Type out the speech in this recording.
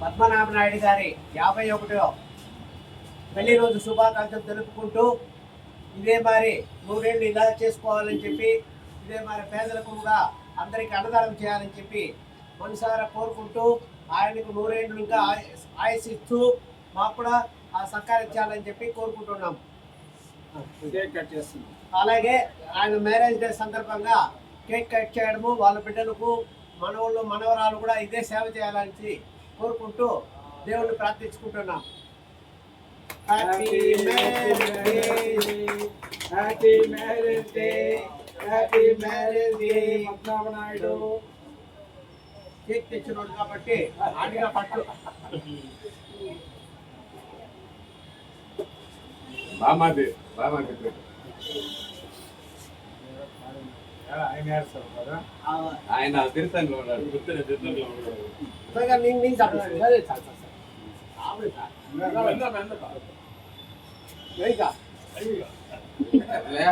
పద్మనాభ నాయుడు గారి యాభై ఒకటో పెళ్ళి రోజు శుభాకాంక్షలు తెలుపుకుంటూ ఇదే మరి నూరేళ్ళు ఇలా చేసుకోవాలని చెప్పి ఇదే మరి పేదలకు కూడా అందరికీ అన్నదానం చేయాలని చెప్పి మనసారా కోరుకుంటూ ఆయనకు నూరేళ్ళు ఇంకా ఆయ- ఆయుస్ ఇస్తూ మాకు కూడా ఆ సహకారం చేయాలని చెప్పి కోరుకుంటున్నాం. అలాగే ఆయన మ్యారేజ్ డే సందర్భంగా కేక్ కట్ చేయడము వాళ్ళ బిడ్డలకు మనవాళ్ళు మనవరాలు కూడా ఇదే సేవ చేయాలని కోరుకుంటూ దేవుణ్ణి ప్రార్థించుకుంటున్నాం. Happy marriage day happy marriage day happy marriage day Padmanabha Naidu cake తెచ్చినోడు కాబట్టి ఆడిగా పట్టు బామాది బామాది ఆయన వేస్తారు కదా ఆ, ఆయన తిరుతనిలో ఉన్నాడు త్వరగా నేను నేను చాలు సరే చాలు చాలు చాలు. ఆవిడ చాలు. వెయ్యిగా. లే